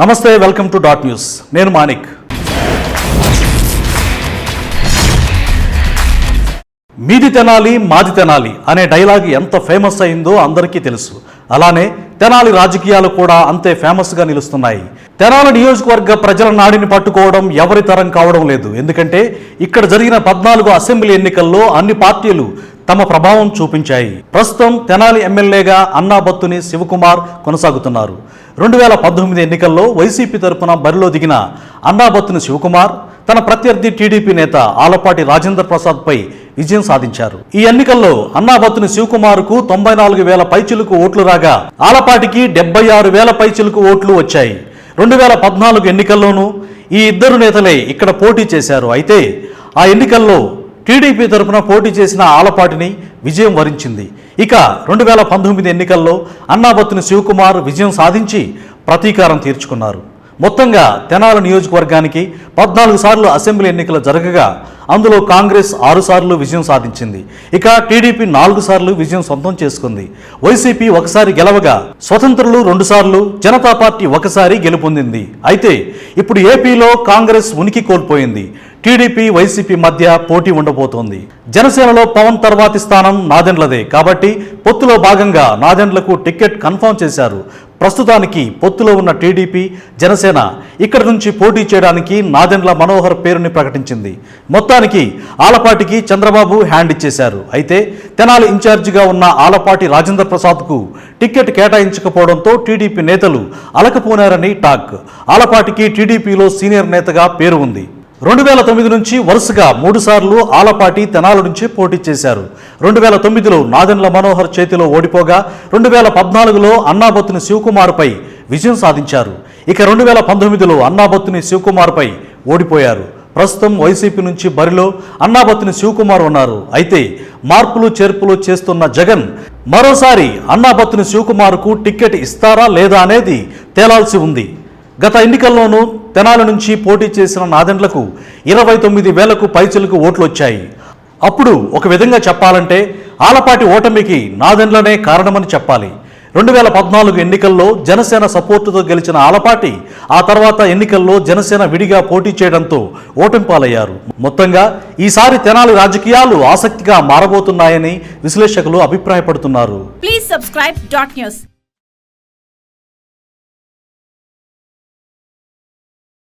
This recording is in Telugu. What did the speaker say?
నమస్తే వెల్కమ్ టు డాట్ న్యూస్. నేను మాణిక్. మీది తెనాలి మాది తెనాలి అనే డైలాగ్ ఎంత ఫేమస్ అయిందో అందరికీ తెలుసు. అలానే తెనాలి రాజకీయాలు కూడా అంతే ఫేమస్గా నిలుస్తున్నాయి. తెనాలి నియోజకవర్గ ప్రజల నాడిని పట్టుకోవడం ఎవరి తరం కావడం లేదు. ఎందుకంటే ఇక్కడ జరిగిన పద్నాలుగు అసెంబ్లీ ఎన్నికల్లో అన్ని పార్టీలు తమ ప్రభావం చూపించాయి. ప్రస్తుతం తెనాలి ఎమ్మెల్యేగా అన్నాబత్తుని శివకుమార్ కొనసాగుతున్నారు. రెండు వేల పద్దొమ్మిది ఎన్నికల్లో వైసీపీ తరపున బరిలో దిగిన అన్నాబత్తుని శివకుమార్ తన ప్రత్యర్థి టీడీపీ నేత ఆలపాటి రాజేంద్ర ప్రసాద్ పై విజయం సాధించారు. ఈ ఎన్నికల్లో అన్నాబత్తుని శివకుమార్కు తొంభై నాలుగు వేల పైచిలకు ఓట్లు రాగా ఆలపాటికి డెబ్బై ఆరు వేల పైచిలకు ఓట్లు వచ్చాయి. రెండు వేల పద్నాలుగు ఎన్నికల్లోనూ ఈ ఇద్దరు నేతలే ఇక్కడ పోటీ చేశారు. అయితే ఆ ఎన్నికల్లో టీడీపీ తరఫున పోటీ చేసిన ఆలపాటిని విజయం వరించింది. ఇక రెండు వేల పంతొమ్మిది ఎన్నికల్లో అన్నాబత్తుని శివకుమార్ విజయం సాధించి ప్రతీకారం తీర్చుకున్నారు. మొత్తంగా తెనాల నియోజకవర్గానికి పద్నాలుగు సార్లు అసెంబ్లీ ఎన్నికలు జరగగా అందులో కాంగ్రెస్ ఆరు సార్లు విజయం సాధించింది. ఇక టీడీపీ నాలుగు సార్లు విజయం సొంతం చేసుకుంది. వైసీపీ ఒకసారి గెలవగా స్వతంత్రులు రెండుసార్లు జనతా పార్టీ ఒకసారి గెలుపొందింది. అయితే ఇప్పుడు ఏపీలో కాంగ్రెస్ ఉనికి కోల్పోయింది. టీడీపీ వైసీపీ మధ్య పోటీ ఉండబోతోంది. జనసేనలో పవన్ తర్వాతి స్థానం నాదెండ్లదే. కాబట్టి పొత్తులో భాగంగా నాదెండ్లకు టికెట్ కన్ఫర్మ్ చేశారు. ప్రస్తుతానికి పొత్తులో ఉన్న టీడీపీ జనసేన ఇక్కడి నుంచి పోటీ చేయడానికి నాదెండ్ల మనోహర్ పేరుని ప్రకటించింది. మొత్తానికి ఆలపాటికి చంద్రబాబు హ్యాండ్ ఇచ్చేశారు. అయితే తెనాలి ఇన్ఛార్జిగా ఉన్న ఆలపాటి రాజేంద్ర ప్రసాద్కు టికెట్ కేటాయించకపోవడంతో టీడీపీ నేతలు అలకపోనారని టాక్. ఆలపాటికి టీడీపీలో సీనియర్ నేతగా పేరు ఉంది. రెండు వేల తొమ్మిది నుంచి వరుసగా మూడుసార్లు ఆలపాటి తెనాల నుంచి పోటీ చేశారు. రెండు వేల తొమ్మిదిలో నాదెండ్ల మనోహర్ చేతిలో ఓడిపోగా రెండు వేల పద్నాలుగులో అన్నాబొత్తుని శివకుమార్పై విజయం సాధించారు. ఇక రెండు వేల పంతొమ్మిదిలో అన్నాబొత్తుని శివకుమార్పై ఓడిపోయారు. ప్రస్తుతం వైసీపీ నుంచి బరిలో అన్నాబొత్తుని శివకుమార్ ఉన్నారు. అయితే మార్పులు చేర్పులు చేస్తున్న జగన్ మరోసారి అన్నాబొత్తుని శివకుమార్కు టిక్కెట్ ఇస్తారా లేదా అనేది తేలాల్సి ఉంది. గత ఎన్నికల్లోనూ తెనాల నుంచి పోటీ చేసిన నాదెండ్లకు ఇరవై తొమ్మిది వేలకు పైచలకు ఓట్లు వచ్చాయి అప్పుడు ఒక విధంగా చెప్పాలంటే ఆలపాటి ఓటమికి నాదెండ్లనే కారణమని చెప్పాలి. రెండు వేల పద్నాలుగు ఎన్నికల్లో జనసేన సపోర్టుతో గెలిచిన ఆలపాటి ఆ తర్వాత ఎన్నికల్లో జనసేన విడిగా పోటీ చేయడంతో ఓటింపాలయ్యారు మొత్తంగా ఈసారి తెనాలి రాజకీయాలు ఆసక్తిగా మారబోతున్నాయని విశ్లేషకులు అభిప్రాయపడుతున్నారు. ప్లీజ్.